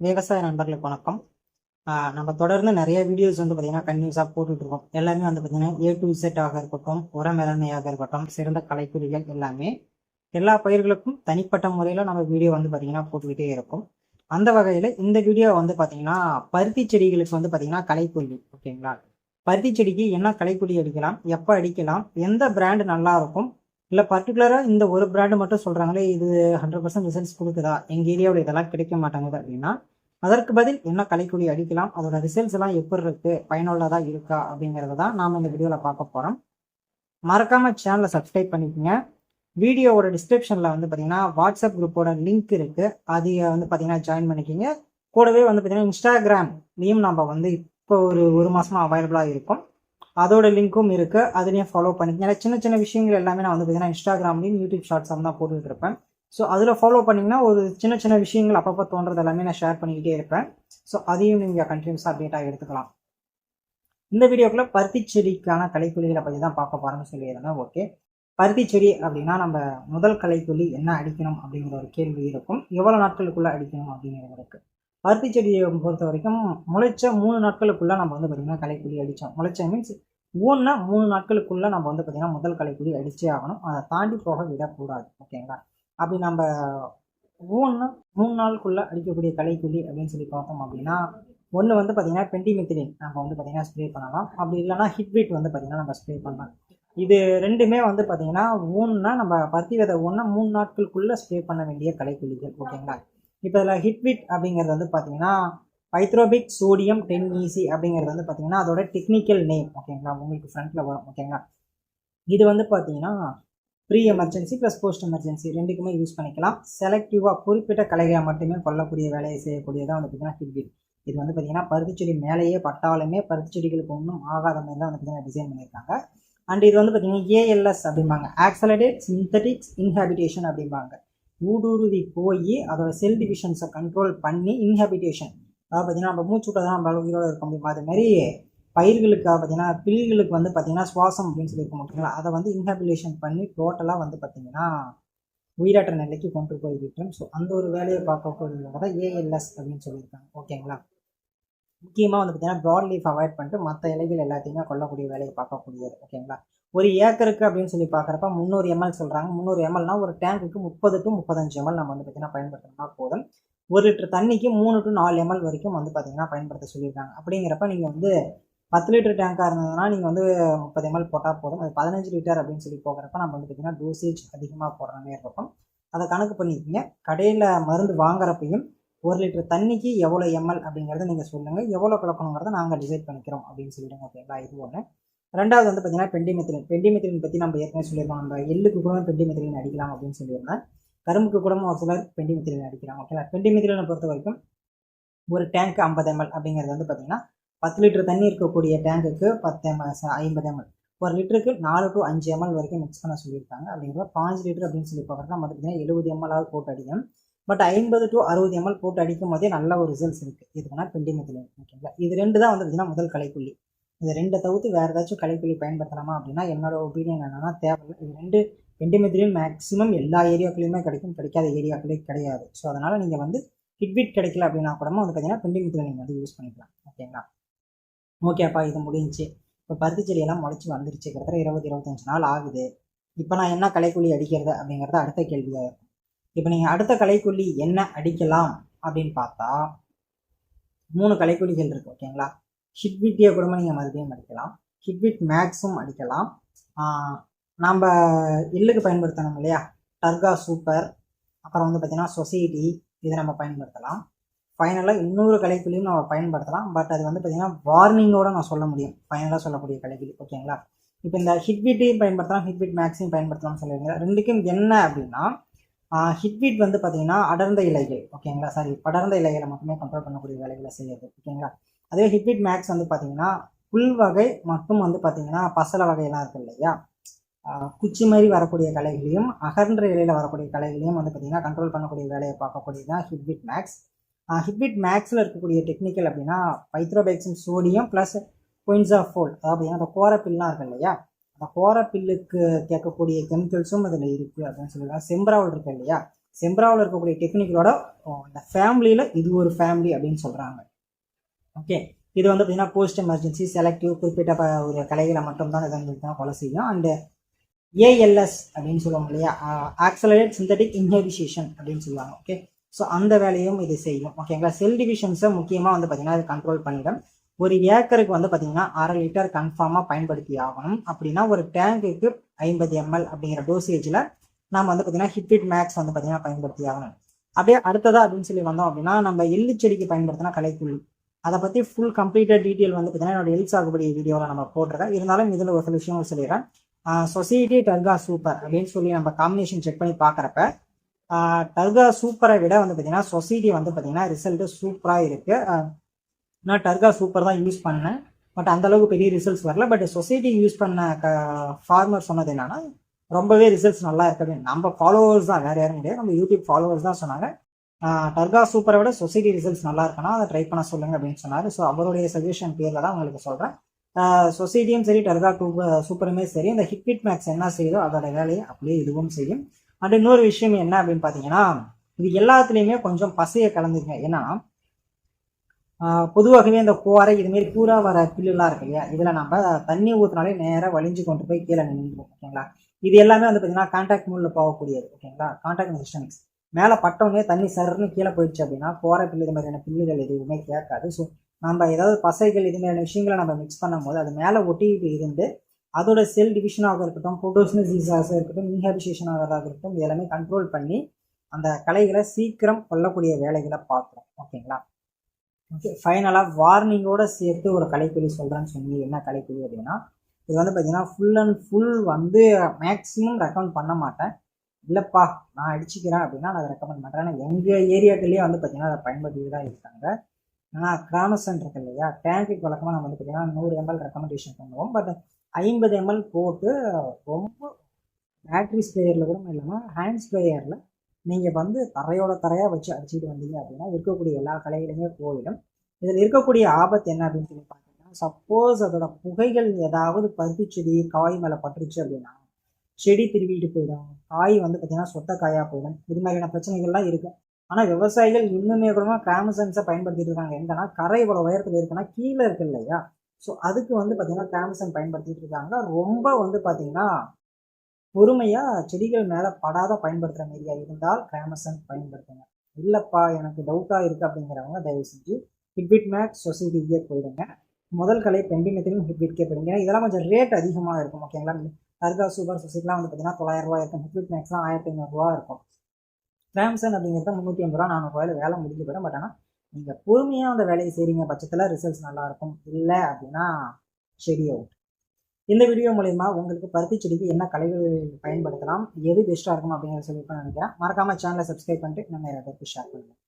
விவசாய நண்பர்களுக்கு வணக்கம். நம்ம தொடர்ந்து நிறைய வீடியோஸ் வந்து பார்த்தீங்கன்னா கன்யூஸாக போட்டுட்டு இருக்கோம். எல்லாமே வந்து பார்த்தீங்கன்னா ஏ டு செட் ஆக இருக்கட்டும் உர மேலாண்மையாக இருக்கட்டும் சிறந்த கலைக்குறிகள் எல்லாமே எல்லா பயிர்களுக்கும் தனிப்பட்ட முறையில் நம்ம வீடியோ வந்து பார்த்தீங்கன்னா போட்டுக்கிட்டே இருக்கும். அந்த வகையில் இந்த வீடியோ வந்து பார்த்தீங்கன்னா பருத்தி செடிகளுக்கு வந்து பார்த்தீங்கன்னா கலைக்குருவி ஓகேங்களா பருத்தி செடிக்கு என்ன கலைக்குடி அடிக்கலாம் எப்போ அடிக்கலாம் எந்த பிராண்டு நல்லா இருக்கும் இல்லை பர்டிகுலராக இந்த ஒரு பிராண்டு மட்டும் சொல்கிறாங்களே இது ஹண்ட்ரட் பர்சன்ட் ரிசல்ட்ஸ் கொடுக்குதா? எங்கள் ஏரியாவில் இதெல்லாம் கிடைக்க மாட்டாங்குது அப்படின்னா அதற்கு பதில் என்ன கலைக்குடி அடிக்கலாம் அதோட ரிசல்ட்ஸ் எல்லாம் எப்படி இருக்கு பயனுள்ளதாக இருக்கா அப்படிங்கிறத தான் நாம் இந்த வீடியோவில் பார்க்க போகிறோம் மறக்காம சேனலை சப்ஸ்கிரைப் பண்ணிக்கோங்க. வீடியோவோட டிஸ்கிரிப்ஷனில் வந்து பார்த்தீங்கன்னா வாட்ஸ்அப் குரூப்போட லிங்க் இருக்குது அதை வந்து பார்த்தீங்கன்னா ஜாயின் பண்ணிக்கிங்க. கூடவே வந்து பார்த்தீங்கன்னா இன்ஸ்டாகிராம்லேயும் நம்ம வந்து இப்போ ஒரு ஒரு மாதமாக அவைலபிளாக இருக்கும். அதோட லிங்க்கும் இருக்குது அதுலேயும் ஃபாலோ பண்ணிக்கங்க. ஏன்னா சின்ன சின்ன விஷயங்கள் எல்லாமே நான் வந்து பார்த்தீங்கன்னா இன்ஸ்டாகிராம்லையும் யூடியூப் ஷார்ட்ஸாக தான் போட்டுட்டு இருப்பேன் ஸோ அதில் ஃபாலோ பண்ணிங்கன்னா ஒரு சின்ன சின்ன விஷயங்கள் அப்பப்போ தோன்றது எல்லாமே நான் ஷேர் பண்ணிக்கிட்டே இருப்பேன். ஸோ அதையும் நீங்கள் கண்டினியூஸாக அப்டேட்டாக எடுத்துக்கலாம். இந்த வீடியோக்குள்ள பருத்தி செடிக்கான கலைக்குழிகளை பற்றி தான் பார்க்க போகிறோம்னு சொல்லியிருந்தேன். ஓகே பருத்தி செடி அப்படின்னா நம்ம முதல் கலைக்குழி என்ன அடிக்கணும் அப்படிங்கிற ஒரு கேள்வி இருக்கும். எவ்வளோ நாட்களுக்குள்ளே அடிக்கணும் அப்படிங்கிறது இருக்குது பருத்தி செடியை பொறுத்த வரைக்கும் முளைச்ச மூணு நாட்களுக்குள்ளே நம்ம வந்து பார்த்திங்கன்னா களைக்குழி அடித்தோம் முளைச்ச மீன்ஸ் ஊன்னா மூணு நாட்களுக்குள்ளே நம்ம வந்து பார்த்திங்கன்னா முதல் களைக்குழி அடித்தே ஆகணும். அதை தாண்டி போக விடக்கூடாது. ஓகேங்களா அப்படி நம்ம ஊன்னு மூணு நாளுக்குள்ளே அடிக்கக்கூடிய களைக்குழி அப்படின்னு சொல்லி பார்த்தோம் அப்படின்னா ஒன்று வந்து பார்த்திங்கன்னா பென்டிமெத்திலின் நம்ம வந்து பார்த்திங்கன்னா ஸ்ப்ரே பண்ணலாம். அப்படி இல்லைன்னா ஹிட்பீட் வந்து பார்த்திங்கன்னா நம்ம ஸ்ப்ரே பண்ணலாம். இது ரெண்டுமே வந்து பார்த்திங்கன்னா ஒன்றுனா நம்ம பருத்தி விதை ஊன்னா மூணு நாட்களுக்குள்ளே ஸ்ப்ரே பண்ண வேண்டிய களைக்குழிகள் ஓகேங்களா இப்போ இதில் ஹிட்விட் அப்படிங்கிறது வந்து பார்த்தீங்கன்னா பைத்ரோபிக் சோடியம் டென் ஈசி அப்படிங்கிறது வந்து பார்த்தீங்கன்னா அதோட டெக்னிக்கல் நேம் ஓகேங்களா உங்களுக்கு ஃப்ரண்ட்டில் வரும் ஓகேங்களா இது வந்து பார்த்தீங்கன்னா pre emergency plus post emergency ரெண்டுக்குமே யூஸ் பண்ணிக்கலாம். செலக்டிவாக குறிப்பிட்ட கலைகளை மட்டுமே கொல்லக்கூடிய வேலையை செய்யக்கூடியதான் வந்து பார்த்தீங்கன்னா ஹிட்விட் இது வந்து பார்த்தீங்கன்னா பருத்தி செடி மேலேயே பட்டாலுமே பருத்தி செடிகளுக்கு ஒன்றும் ஆகாத மாதிரி தான் வந்து பார்த்தீங்கன்னா டிசைன் பண்ணியிருக்காங்க அண்ட் இது வந்து பார்த்தீங்கன்னா ஏஎல்எஸ் அப்படிம்பாங்க. ஆக்சலடேட் சிந்தட்டிக்ஸ் இன்ஹாபிடேஷன் அப்படிம்பாங்க. ஊடுருவி போய் அதோட செல் டிவிஷன்ஸை கண்ட்ரோல் பண்ணி இன்ஹாபிட்டேஷன் அதாவது பார்த்தீங்கன்னா நம்ம மூச்சு தான் நம்ம உயிரோடு இருக்க முடியும்? அது மாதிரி பயிர்களுக்கு பார்த்தீங்கன்னா பில்களுக்கு வந்து பார்த்தீங்கன்னா சுவாசம் அப்படின்னு சொல்லியிருக்க மாட்டீங்களா அதை வந்து இன்ஹாபிலேஷன் பண்ணி டோட்டலாக வந்து பார்த்தீங்கன்னா உயிராற்ற நிலைக்கு கொண்டு போய் விட்டுரும் ஸோ அந்த ஒரு வேலையை பார்க்கக்கூடியவங்க தான் ஏஎல்எஸ் அப்படின்னு சொல்லியிருக்காங்க. ஓகேங்களா? முக்கியமாக வந்து பார்த்தீங்கன்னா ப்ராட் லீஃப் அவாய்ட் பண்ணிட்டு மற்ற இலைகள் எல்லாத்தையுமே கொல்லக்கூடிய வேலையை பார்க்கக்கூடியது ஓகேங்களா? ஒரு ஏக்கருக்கு அப்படின்னு சொல்லி பார்க்குறப்ப முந்நூறு எம்எல் சொல்கிறாங்க முந்நூறு எம்எல்னா ஒரு டேங்குக்கு முப்பது டு முப்பத்தஞ்சு எம்எல் நம்ம வந்து பார்த்தீங்கன்னா பயன்படுத்தணும்னா போதும். ஒரு லிட்டர் தண்ணிக்கு மூணு டு நாலு எம்எல் வரைக்கும் வந்து பார்த்தீங்கன்னா பயன்படுத்த சொல்லியிருக்காங்க. அப்படிங்கிறப்ப நீங்கள் வந்து பத்து லிட்டர் டேங்காக இருந்ததுன்னா நீங்கள் வந்து முப்பது எம்எல் போட்டால் போதும். அது பதினஞ்சு லிட்டர் அப்படின்னு சொல்லி போகிறப்ப நம்ம வந்து பார்த்தீங்கன்னா டோசேஜ் அதிகமாக போடுற மாதிரி இருக்கும். அதை கணக்கு பண்ணிக்கிங்க கடையில் மருந்து வாங்குறப்பையும் ஒரு லிட்டர் தண்ணிக்கு எவ்வளோ எம்எல் அப்படிங்கிறத நீங்கள் சொல்லுங்கள் எவ்வளோ கலக்கணுங்கிறத நாங்கள் டிசைட் பண்ணிக்கிறோம் அப்படின்னு சொல்லிடுங்க. ஓகேங்களா? இது ஒன்று ரெண்டாவது வந்து பார்த்தீங்கன்னா பெண்டிமெத்திலின். பெண்டிமெத்திலின் பற்றி நம்ம ஏற்கனவே சொல்லியிருக்கோம். நம்ம எள்ளுக்கு கூட பெண்டிமெத்திலின் அடிக்கலாம் அப்படின்னு சொல்லியிருந்தேன். கரும்புக்கு கூட ஒரு சிலர் பெண்டிமெத்திலின் அடிக்கிறாங்க. ஓகேங்களா பெண்டிமெத்திலினை பொறுத்த வரைக்கும் ஒரு டேங்க் ஐம்பது எம்எல் அப்படிங்கிறது வந்து பார்த்தீங்கன்னா பத்து லிட்டர் தண்ணி இருக்கக்கூடிய டேங்குக்கு பத்து எம்எல் ஐம்பது எம்எல் ஒரு லிட்டருக்கு நாலு டு அஞ்சு எம்எல் வரைக்கும் மிக்ஸ் பண்ண சொல்லியிருக்காங்க. அப்படிங்கிறப்ப பாஞ்சு லிட்டர் அப்படின்னு சொல்லி பார்க்குறது நம்ம பார்த்தீங்கன்னா எழுபது எம்எல்லாவது போட்டு அடிக்கும் பட் ஐம்பது டு அறுபது எம்எல் போட்டு அடிக்கும் போதே நல்ல ஒரு ரிசல்ட்ஸ் இருக்குது இதுக்குன்னா பெண்டிமெத்திலின். ஓகேங்களா? இது ரெண்டு தான் வந்து பார்த்தீங்கன்னா முதல் கலைக்குள்ளி இது ரெண்டை தவிர்த்து வேறு ஏதாச்சும் கலைப்புள்ளி பயன்படுத்தலாமா அப்படின்னா என்னோட ஒப்பீனியன் என்னன்னா தேவையில்லை. இது ரெண்டு பெண்டிமெத்திலின் மேக்ஸிமம் எல்லா ஏரியாக்குள்ளேயுமே கிடைக்கும். கிடைக்காத ஏரியாக்களே கிடையாது. ஸோ அதனால் நீங்கள் வந்து கிட்விட் கிடைக்கல அப்படின்னா கூட வந்து பார்த்தீங்கன்னா பெண்டிமெத்திலின் நீங்கள் வந்து யூஸ் பண்ணிக்கலாம். ஓகேங்களா ஓகேப்பா இது முடிஞ்சு இப்போ பருத்தி செடியெல்லாம் முளைச்சி வந்துருச்சு. கிட்டத்தட்ட இருபது இருபத்தஞ்சு நாள் ஆகுது. இப்போ நான் என்ன கலைக்குழி அடிக்கிறது அப்படிங்கிறது அடுத்த கேள்வியாக இருக்கும். இப்போ நீங்கள் அடுத்த கலைக்குழி என்ன அடிக்கலாம் அப்படின்னு பார்த்தா மூணு கலைக்குழிகள் இருக்குது ஓகேங்களா ஹிட்பிட்டியை கூட நீங்கள் மறுபடியும் அடிக்கலாம் ஹிட்விட் மேக்ஸும் அடிக்கலாம் நம்ம எள்ளுக்கு பயன்படுத்தணும் இல்லையா? டர்கா சூப்பர். அப்புறம் வந்து பார்த்திங்கன்னா சொசைட்டி இதை நம்ம பயன்படுத்தலாம். ஃபைனலாக இன்னொரு கலைக்குள்ளியும் நம்ம பயன்படுத்தலாம். பட் அது வந்து பார்த்திங்கன்னா வார்னிங்கோட நான் சொல்ல முடியும். ஃபைனலாக சொல்லக்கூடிய கலைக்குள்ளி ஓகேங்களா இப்போ இந்த ஹிட்விட்டையும் பயன்படுத்தலாம் ஹிட்விட் மேக்ஸையும் பயன்படுத்தலாம்னு சொல்லியிருக்கீங்க ரெண்டுக்கும் என்ன அப்படின்னா ஹிட்விட் வந்து பார்த்திங்கன்னா அடர்ந்த இலைகள் ஓகேங்களா சாரி படர்ந்த இலைகளை மட்டுமே கண்ட்ரோல் பண்ணக்கூடிய வேலைகளை செய்யுது ஓகேங்களா அதே ஹிட்பீட் மேக்ஸ் வந்து பார்த்தீங்கன்னா புல் வகை மற்றும் வந்து பார்த்தீங்கன்னா பசல வகையெல்லாம் இருக்கு இல்லையா? குச்சி மாதிரி வரக்கூடிய கலைகளையும் அகன்ற இலையில் வரக்கூடிய கலைகளையும் வந்து பார்த்தீங்கன்னா கண்ட்ரோல் பண்ணக்கூடிய வேலையை பார்க்கக்கூடியது தான் ஹிட்பிட் மேக்ஸ் ஹிட்பிட் மேக்ஸில் இருக்கக்கூடிய டெக்னிக்கல் அப்படின்னா பைத்ரோபேக்சின் சோடியம் ப்ளஸ் கொயின்ஸ் ஆஃப் ஃபோல் அதாவது அந்த கோரப்பில்லாம் இருக்கு இல்லையா? அந்த கோரப்பில்லுக்கு கேட்கக்கூடிய கெமிக்கல்ஸும் அதில் இருக்குது அப்படின்னு சொல்லியிருக்காங்க செம்பராவல் இருக்கு இல்லையா? செம்பராவில் இருக்கக்கூடிய டெக்னிக்கலோட இந்த ஃபேமிலியில் இது ஒரு ஃபேமிலி அப்படின்னு சொல்கிறாங்க ஓகே இது வந்து பார்த்தீங்கன்னா போஸ்ட் எமர்ஜென்சி செலக்டிவ் குறிப்பிட்ட ஒரு கலைகளை மட்டும்தான் இதை வந்து கொலை செய்யும். அண்டு ஏஎல்எஸ் அப்படின்னு சொல்லுவாங்க இல்லையா? ஆக்சலரேட் சிந்தட்டிக் இன்ஹெபிஷேஷன் அப்படின்னு சொல்லுவாங்க. ஓகே ஸோ அந்த வேலையும் இது செய்யும். ஓகேங்களா செல் டிவிஷன்ஸை முக்கியமாக வந்து பார்த்தீங்கன்னா இது கண்ட்ரோல் பண்ணிடும் ஒரு ஏக்கருக்கு வந்து பார்த்தீங்கன்னா அரை லிட்டர் கன்ஃபார்மாக பயன்படுத்தி ஆகணும். அப்படின்னா ஒரு டேங்குக்கு ஐம்பது எம்எல் அப்படிங்கிற டோசேஜில் நாம் வந்து பார்த்தீங்கன்னா ஹிட்பிட் மேக்ஸ் வந்து பார்த்தீங்கன்னா பயன்படுத்தி ஆகணும். அப்படியே அடுத்ததா அப்படின்னு சொல்லி வந்தோம் அப்படின்னா நம்ம எள்ளு செடிக்கு பயன்படுத்தினா கலைக்குள் அதை பற்றி ஃபுல் கம்ப்ளீட்டட் டீட்டெயில் வந்து பார்த்தீங்கன்னா என்னோட எல் சாகுபடி வீடியோவில் நம்ம போட்டிருக்கேன் இருந்தாலும் இதில் ஒரு சில விஷயங்கள் சொல்லிடுறேன். சொசைட்டி டர்கா சூப்பர் அப்படின்னு சொல்லி நம்ம காம்பினேஷன் செக் பண்ணி பார்க்குறப்ப டர்கா சூப்பரை விட வந்து பார்த்தீங்கன்னா சொசைட்டி வந்து பார்த்தீங்கன்னா ரிசல்ட்டு சூப்பராக இருக்குது நான் டர்கா சூப்பர் தான் யூஸ் பண்ணேன். பட் அந்த அளவுக்கு பெரிய ரிசல்ட்ஸ் வரல. பட் சொசைட்டி யூஸ் பண்ண க ஃபார்மர் சொன்னது என்னன்னா ரொம்பவே ரிசல்ட்ஸ் நல்லா இருக்குது நம்ம ஃபாலோவர்ஸ் தான் வேறு யாரும் கிடையாது. நம்ம யூடியூப் ஃபாலோவர்ஸ் தான் சொன்னாங்க. டர்கா சூப்பரை விட சொசைட்டி ரிசல்ட்ஸ் நல்லா இருக்குன்னா அதை ட்ரை பண்ண சொல்லுங்க அப்படின்னு சொன்னார். ஸோ அவருடைய சஜஷன் பேரில் தான் உங்களுக்கு சொல்கிறேன் சொசைட்டியும் சரி டர்கா டூ சூப்பருமே சரி. இந்த ஹிட்பிட் மேக்ஸ் என்ன செய்யுதோ அதோட வேலையை அப்படியே இதுவும் செய்யும். அண்ட் இன்னொரு விஷயம் என்ன அப்படின்னு பார்த்தீங்கன்னா இது எல்லாத்துலேயுமே கொஞ்சம் பசையை கலந்துருங்க ஏன்னா பொதுவாகவே இந்த கோரை இதுமாரி பூரா வர பில்லுலாம் இருக்கு இல்லையா? இதில் நம்ம தண்ணி ஊற்றினாலே நேராக வலிஞ்சு கொண்டு போய் கீழே நின்றுடும் ஓகேங்களா இது எல்லாமே வந்து பார்த்தீங்கன்னா கான்டாக்ட் மூலில் போகக்கூடியது ஓகேங்களா கான்டாக்ட் சிஸ்டமிக்ஸ் மேலே பட்டவுடனே தண்ணி சருன்னு கீழே போயிடுச்சு அப்படின்னா கோரை இது மாதிரியான பில்லுகள் எதுவுமே கேட்காது. ஸோ நம்ம ஏதாவது பசைகள் இது மாதிரியான விஷயங்களை நம்ம மிக்ஸ் பண்ணும்போது அது மேலே ஒட்டிட்டு இருந்து அதோட செல் டிவிஷனாக இருக்கட்டும் ஃபோட்டோஸ்னஸாக இருக்கட்டும் இன்ஹாபிஷேஷன் ஆகிறதாக இருக்கட்டும் இது எல்லாமே கண்ட்ரோல் பண்ணி அந்த கலைகளை சீக்கிரம் கொல்லக்கூடிய வேலைகளை பார்க்குறோம். ஓகேங்களா ஓகே ஃபைனலாக வார்னிங்கோடு சேர்த்து ஒரு கலைக்குழி சொல்கிறேன்னு சொன்னி என்ன கலைக்குழி அப்படின்னா இது வந்து பார்த்தீங்கன்னா ஃபுல் அண்ட் ஃபுல் வந்து மேக்ஸிமம் ரெக்கமெண்ட் பண்ண மாட்டேன். இல்லைப்பா நான் அடிச்சுக்கிறேன் அப்படின்னா நான் அதை ரெக்கமெண்ட் பண்ணுறேன் ஆனால் எங்கள் ஏரியாக்கள்லேயே வந்து பார்த்தீங்கன்னா அதை பயன்படுத்தி தான் இருக்காங்க ஆனால் கிராமசன் இருக்கு இல்லையா? டேங்குக்கு வழக்கமாக நம்ம வந்து பார்த்தீங்கன்னா நூறு எம்எல் ரெக்கமெண்டேஷன் பண்ணுவோம். பட் ஐம்பது எம்எல் போட்டு ரொம்ப பேட்ரி ஸ்ப்ரேயரில் கூட இல்லாமல் ஹேண்ட் ஸ்ப்ரேயரில் நீங்கள் வந்து தரையோட தரையாக வச்சு அடிச்சுட்டு வந்தீங்க அப்படின்னா இருக்கக்கூடிய எல்லா கலைகளையுமே போயிடும். இதில் இருக்கக்கூடிய ஆபத்து என்ன அப்படின்னு சொல்லி பார்த்தீங்கன்னா சப்போஸ் அதோட புகைகள் ஏதாவது பருத்தி செடி காய் மேலே பட்டுருச்சு அப்படின்னா செடி திருவிட்டு போயிடும். காய் வந்து பார்த்தீங்கன்னா சொத்த காயாக போயிடும். இது மாதிரியான பிரச்சனைகள்லாம் இருக்கும் ஆனால் விவசாயிகள் இன்னுமே கூட கிராமசன்ஸை பயன்படுத்திட்டு இருக்காங்க. எங்கன்னா கரை இவ்வளோ உயரத்தில் இருக்குன்னா கீழே இருக்கு இல்லையா? ஸோ அதுக்கு வந்து பார்த்தீங்கன்னா கிராமசன் பயன்படுத்திட்டு இருக்காங்க ரொம்ப வந்து பார்த்தீங்கன்னா பொறுமையாக செடிகள் மேலே படாத பயன்படுத்துகிற மாரியாக இருந்தால் கிராமசன் பயன்படுத்துங்க. இல்லைப்பா எனக்கு டவுட்டாக இருக்குது அப்படிங்கிறவங்க தயவு செஞ்சு ஹிட்பிட் மேக்ஸ் சொசைட்டிக்கே போயிடுங்க. முதல் கலை பெண்டிமெத்திலும் ஹிட்பிட்கே போயிடுங்க இதெல்லாம் கொஞ்சம் ரேட் அதிகமாக இருக்கும் ஓகேங்களா அர்கா சூப்பர் சொசைட்டிலாம் வந்து பார்த்தீங்கன்னா தொள்ளாயிரம் ரூபாய் இருக்கும். ஹிட்பிட் மேக்ஸ்லாம் ஆயிரத்தி ஐநூறுரூவா இருக்கும். கிராம்சன் அப்படிங்கிறது முந்நூற்றி ஐம்பது ரூபா நானூறுரூவாயில் வேலை முடிஞ்சு போயிடும். பட் ஆனால் நீங்கள் பொறுமையாக அந்த வேலையை செய்கிறீங்க பட்சத்தில் ரிசல்ட்ஸ் நல்லாயிருக்கும் இல்லை அப்படின்னா செடி அவுட் இந்த வீடியோ மூலயமா உங்களுக்கு பருத்தி செடிக்கு என்ன கலைகள் பயன்படுத்தலாம் எது பெஸ்ட்டாக இருக்கும் அப்படிங்கிற சொல்லி நினைக்கிறேன். மறக்காமல் சேனலை சப்ஸ்கிரைப் பண்ணிட்டு நம்ம நிறைய ஷேர் பண்ணுங்கள்